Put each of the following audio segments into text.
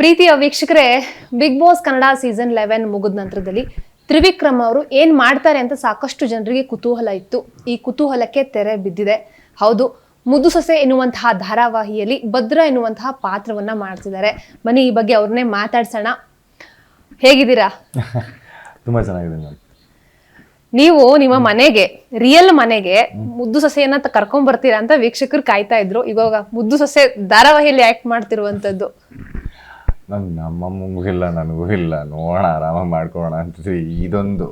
ಪ್ರೀತಿಯ ವೀಕ್ಷಕರೇ big boss Kannada season eleven ಮುಗಿದ ನಂತರದಲ್ಲಿ ತ್ರಿವಿಕ್ರಮ್ ಅವರು ಏನ್ ಮಾಡ್ತಾರೆ ಅಂತ ಸಾಕಷ್ಟು ಜನರಿಗೆ ಕುತೂಹಲ ಇತ್ತು. ಈ ಕುತೂಹಲಕ್ಕೆ ತೆರೆ ಬಿದ್ದಿದೆ. ಹೌದು ಮುದ್ದು ಸೊಸೆ ಎನ್ನುವಂತಹ ಧಾರಾವಾಹಿಯಲ್ಲಿ ಭದ್ರ ಎನ್ನುವಂತಹ ಪಾತ್ರವನ್ನ ಮಾಡ್ತಿದ್ದಾರೆ. ಬನ್ನಿ ಈ ಬಗ್ಗೆ ಅವ್ರನ್ನೇ ಮಾತಾಡ್ಸೋಣ. ಹೇಗಿದ್ದೀರಾ? ತುಂಬಾ ಚೆನ್ನಾಗಿದೆ ನೀವು ನಿಮ್ಮ ಮನೆಗೆ ರಿಯಲ್ ಮನೆಗೆ ಮುದ್ದು ಸೊಸೆಯನ್ನ ಕರ್ಕೊಂಡ್ ಬರ್ತೀರಾ ಅಂತ ವೀಕ್ಷಕರು ಕಾಯ್ತಾ ಇದ್ರು. ಇವಾಗ ಮುದ್ದು ಸೊಸೆ ಧಾರಾವಾಹಿಯಲ್ಲಿ ಆಕ್ಟ್ ಮಾಡ್ತಿರುವಂತದ್ದು. ಮ್ಯಾಮ್ ನಮ್ಮಮ್ಮಗೂ ಇಲ್ಲ ನನಗೂ ಇಲ್ಲ. ನೋಡೋಣ ಆರಾಮಾಗಿ ಮಾಡ್ಕೊಳ್ಳೋಣ ಅಂತಿದ್ರೆ ಇದೊಂದು.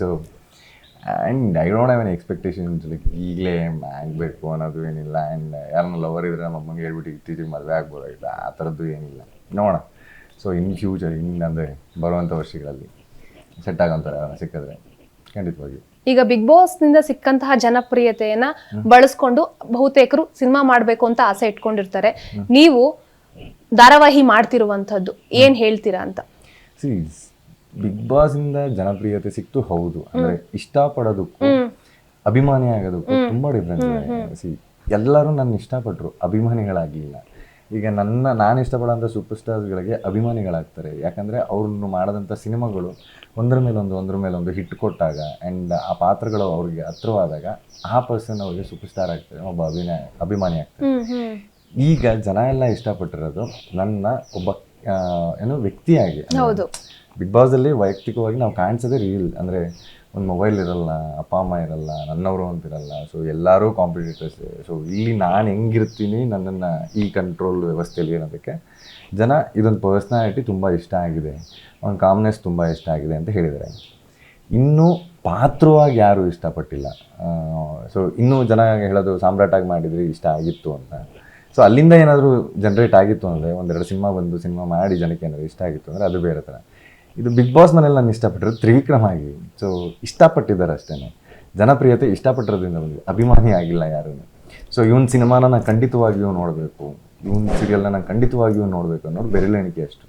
So and I don't have an expectations like ಈಗಲೇ ಆಗಬೇಕು ಅನ್ನೋದು ಏನಿಲ್ಲ. ಆ್ಯಂಡ್ ಯಾರನ್ನ ಲವರ್ ಇದ್ರೆ ನಮ್ಮ ಅಮ್ಮಂಗೆ ಹೇಳ್ಬಿಟ್ಟು ಇತ್ತೀಚೆಗೆ ಮದುವೆ ಆಗ್ಬೋದಾಗಿಲ್ಲ ಆ ಥರದ್ದು ಏನಿಲ್ಲ. ನೋಡೋಣ. ಸೊ ಇನ್ ಫ್ಯೂಚರ್ ಇನ್ನು ಅಂದರೆ ಬರುವಂಥ ವರ್ಷಗಳಲ್ಲಿ ಸೆಟ್ ಆಗೋಂಥರ ಸಿಕ್ಕಿದ್ರೆ ಖಂಡಿತವಾಗಿ ಈಗ ಬಿಗ್ ಬಾಸ್ನಿಂದ ಸಿಕ್ಕಂತಹ ಜನಪ್ರಿಯತೆಯನ್ನ ಬಳಸ್ಕೊಂಡು ಬಹುತೇಕರು ಸಿನಿಮಾ ಮಾಡಬೇಕು ಅಂತ ಆಸೆ ಇಟ್ಕೊಂಡಿರ್ತಾರೆ. ನೀವು ಧಾರಾವಾಹಿ ಮಾಡ್ತಿರುವಂತದ್ದು ಏನ್ ಹೇಳ್ತೀರಾ ಅಂತ? ಸಿ ಬಿಗ್ ಇಂದ ಜನಪ್ರಿಯತೆ ಸಿಕ್ತು ಹೌದು. ಅಂದರೆ ಇಷ್ಟಪಡೋದಕ್ಕೂ ಅಭಿಮಾನಿ ಆಗೋದಕ್ಕೂ ತುಂಬಾ ಡಿಫ್ರೆನ್ಸ್ ಇದೆ. ಸಿ ಎಲ್ಲರೂ ನನ್ನ ಇಷ್ಟಪಟ್ಟರು ಅಭಿಮಾನಿಗಳಾಗಲಿಲ್ಲ. ಈಗ ನನ್ನ ನಾನು ಇಷ್ಟಪಡೋಂಥ ಸೂಪರ್ ಸ್ಟಾರ್ಸ್ಗಳಿಗೆ ಅಭಿಮಾನಿಗಳಾಗ್ತಾರೆ. ಯಾಕಂದರೆ ಅವ್ರನ್ನು ಮಾಡಿದಂಥ ಸಿನಿಮಾಗಳು ಒಂದರ ಮೇಲೊಂದು ಒಂದರ ಮೇಲೊಂದು ಹಿಟ್ ಕೊಟ್ಟಾಗ ಆ್ಯಂಡ್ ಆ ಪಾತ್ರಗಳು ಅವ್ರಿಗೆ ಹತ್ರವಾದಾಗ ಆ ಪರ್ಸನ್ ಅವ್ರಿಗೆ ಸೂಪರ್ ಸ್ಟಾರ್ ಆಗ್ತಾರೆ ಒಬ್ಬ ಅಭಿನಯ ಅಭಿಮಾನಿ ಆಗ್ತಾರೆ. ಈಗ ಜನ ಎಲ್ಲ ಇಷ್ಟಪಟ್ಟಿರೋದು ನನ್ನ ಒಬ್ಬ ಏನು ವ್ಯಕ್ತಿಯಾಗಿ ಹೌದು. ಬಿಗ್ ಬಾಸ್ ಅಲ್ಲಿ ವೈಯಕ್ತಿಕವಾಗಿ ನಾವು ಕಾಣಿಸೋದೇ ರೀಲ್ ಅಂದ್ರೆ ಒಂದು ಮೊಬೈಲ್ ಇರಲ್ಲ ಅಪ್ಪ ಅಮ್ಮ ಇರಲ್ಲ ನನ್ನವರು ಅಂತಿರಲ್ಲ ಸೊ ಎಲ್ಲರೂ ಕಾಂಪಿಟೇಟರ್ಸ್ ಸೊ ಇಲ್ಲಿ ನಾನು ಹೆಂಗಿರ್ತೀನಿ ನನ್ನನ್ನು ಈ ಕಂಟ್ರೋಲ್ ವ್ಯವಸ್ಥೆಯಲ್ಲಿ ಅನ್ನೋದಕ್ಕೆ ಜನ ಇದೊಂದು ಪರ್ಸ್ನಾಲಿಟಿ ತುಂಬ ಇಷ್ಟ ಆಗಿದೆ ಅವ್ನ ಕಾಮ್ನೆಸ್ ತುಂಬ ಇಷ್ಟ ಆಗಿದೆ ಅಂತ ಹೇಳಿದರೆ ಇನ್ನೂ ಪಾತ್ರವಾಗಿ ಯಾರೂ ಇಷ್ಟಪಟ್ಟಿಲ್ಲ. ಸೊ ಇನ್ನೂ ಜನ ಹೇಳೋದು ಸಾಮ್ರಾಟಾಗಿ ಮಾಡಿದರೆ ಇಷ್ಟ ಆಗಿತ್ತು ಅಂತ. ಸೊ ಅಲ್ಲಿಂದ ಏನಾದರೂ ಜನ್ರೇಟ್ ಆಗಿತ್ತು ಅಂದರೆ ಒಂದೆರಡು ಸಿನಿಮಾ ಬಂದು ಸಿನಿಮಾ ಮಾಡಿ ಜನಕ್ಕೆ ಏನಾದರೂ ಇಷ್ಟ ಆಗಿತ್ತು ಅಂದರೆ ಅದು ಬೇರೆ ಥರ ಇದು ಬಿಗ್ ಬಾಸ್ ಮನೇಲಿ ನಾನು ಇಷ್ಟಪಟ್ಟಿರೋದು ತ್ರಿವಿಕ್ರಮ ಆಗಿ. ಸೊ ಇಷ್ಟಪಟ್ಟಿದ್ದಾರೆ ಅಷ್ಟೇ ಜನಪ್ರಿಯತೆ ಇಷ್ಟಪಟ್ಟಿರೋದ್ರಿಂದ ಬಂದಿದೆ. ಅಭಿಮಾನಿ ಆಗಿಲ್ಲ ಯಾರೂ ಸೊ ಇವನ್ ಸಿನಿಮಾನ ನಾನು ಖಂಡಿತವಾಗಿಯೂ ನೋಡಬೇಕು. ಇವನ್ ಸೀರಿಯಲ್ನ ನಾನು ಖಂಡಿತವಾಗಿಯೂ ನೋಡಬೇಕು ಅನ್ನೋದು ಬೆರಳೆಣಿಕೆ ಅಷ್ಟು.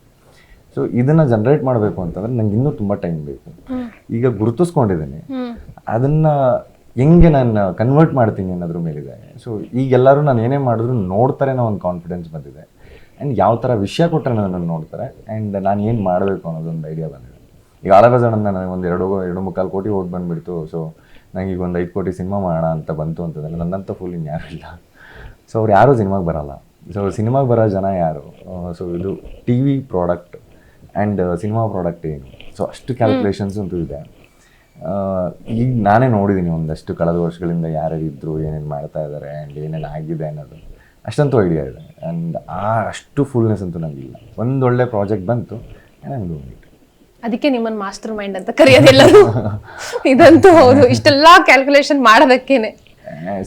ಸೊ ಇದನ್ನು ಜನ್ರೇಟ್ ಮಾಡಬೇಕು ಅಂತಂದ್ರೆ ನಂಗೆ ಇನ್ನೂ ತುಂಬ ಟೈಮ್ ಬೇಕು. ಈಗ ಗುರುತಿಸ್ಕೊಂಡಿದ್ದೀನಿ. ಅದನ್ನು ಹೆಂಗೆ ನಾನು ಕನ್ವರ್ಟ್ ಮಾಡ್ತೀನಿ ಅನ್ನೋದ್ರ ಮೇಲಿದೆ. ಸೊ ಈಗೆಲ್ಲರೂ ನಾನು ಏನೇ ಮಾಡಿದ್ರು ನೋಡ್ತಾರೆ ಅನ್ನೋ ಒಂದು ಕಾನ್ಫಿಡೆನ್ಸ್ ಬಂದಿದೆ. ಆ್ಯಂಡ್ ಯಾವ ಥರ ವಿಷಯ ಕೊಟ್ಟರೆ ನನ್ನನ್ನು ನೋಡ್ತಾರೆ. ಆ್ಯಂಡ್ ನಾನು ಏನು ಮಾಡಬೇಕು ಅನ್ನೋದೊಂದು ಐಡಿಯಾ ಬಂದಿದೆ. ಈಗ ಆಳಬಜಾಣಂದ ನನಗೆ ಒಂದು ಎರಡು ಎರಡು ಮುಕ್ಕಾಲು ಕೋಟಿ ಓಟ್ ಬಂದುಬಿಡ್ತು. ಸೊ ನನಗೆ ಒಂದು ಐದು ಕೋಟಿ ಸಿನಿಮಾ ಮಾಡೋಣ ಅಂತ ಬಂತು ಅಂತಂದರೆ ನನ್ನಂಥ ಫುಲ್ ಇನ್ಯಾರೂ ಇಲ್ಲ. ಸೊ ಅವ್ರು ಯಾರೂ ಸಿನಿಮಾಗೆ ಬರೋಲ್ಲ. ಸೊ ಸಿನಿಮಾಗೆ ಬರೋ ಜನ ಯಾರು? ಸೊ ಇದು T V product and cinema product ಏನು? ಸೊ ಅಷ್ಟು ಕ್ಯಾಲ್ಕುಲೇಷನ್ಸ್ ಅಂತೂ ಇದೆ. ಈಗ ನಾನೇ ನೋಡಿದ್ದೀನಿ ಒಂದಷ್ಟು ಕಳೆದ ವರ್ಷಗಳಿಂದ ಯಾರ್ಯಾರು ಇದ್ದರು ಏನೇನು ಮಾಡ್ತಾ ಇದ್ದಾರೆ ಆ್ಯಂಡ್ ಏನೇನು ಆಗಿದೆ ಅನ್ನೋದು. ಅಷ್ಟಂತೂ ಐಡಿಯಾ ಇದೆ. ಆ್ಯಂಡ್ ಆ ಅಷ್ಟು ಫುಲ್ನೆಸ್ ಅಂತೂ ನನಗಿಲ್ಲ ಒಂದೊಳ್ಳೆ ಪ್ರಾಜೆಕ್ಟ್ ಬಂತು ಆ್ಯಂಡ್ ಅದಕ್ಕೆ ನಿಮ್ಮನ್ನು ಮಾಸ್ಟರ್ ಮೈಂಡ್ ಅಂತ ಕರೆಯೋದೆಲ್ಲರೂ. ಇದಂತೂ ಹೌದು. ಇಷ್ಟೆಲ್ಲ ಕ್ಯಾಲ್ಕುಲೇಷನ್ ಮಾಡೋದಕ್ಕೇನೆ.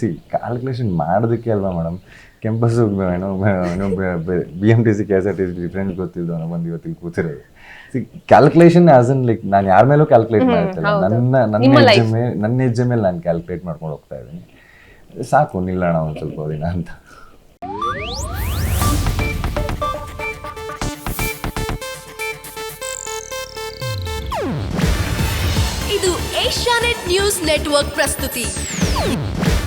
ಸಿ ಕ್ಯಾಲ್ಕುಲೇಷನ್ ಮಾಡೋದಕ್ಕೆ ಅಲ್ವಾ ಮೇಡಮ್ ಕೆಂಪಸ್ಸು ಏನೋ ಏನೋ B M T C K S R T C different ಗೊತ್ತಿದ್ದು ಅನ್ನೋ ಬಂದು ಇವತ್ತಿಗೆ ಕೂತಿರೋದು. C calculation as an like ನಾನು ಯಾರ ಮೇಲೂ ಕ್ಯಾಲ್ಕುಲೇಟ್ ಮಾಡ್ತಿಲ್ಲ. ನನ್ನ ನನ್ನ ಹೆಜ್ಜೆ ಮೇಲೆ ನನ್ನ ಹೆಜ್ಜೆ ಮೇಲೆ ನಾನು ಕ್ಯಾಲ್ಕುಲೇಟ್ ಮಾಡ್ಕೊಂಡು ಹೋಗ್ತಾ ಇದ್ದೀನಿ. ಸಾಕು ನಿಲ್ಲೋಣ ಒಂದು ಸ್ವಲ್ಪ ದಿನ ಅಂತ. ಇದು ಏಷ್ಯಾನೆಟ್ ನ್ಯೂಸ್ ನೆಟ್ವರ್ಕ್ ಪ್ರಸ್ತುತಿ.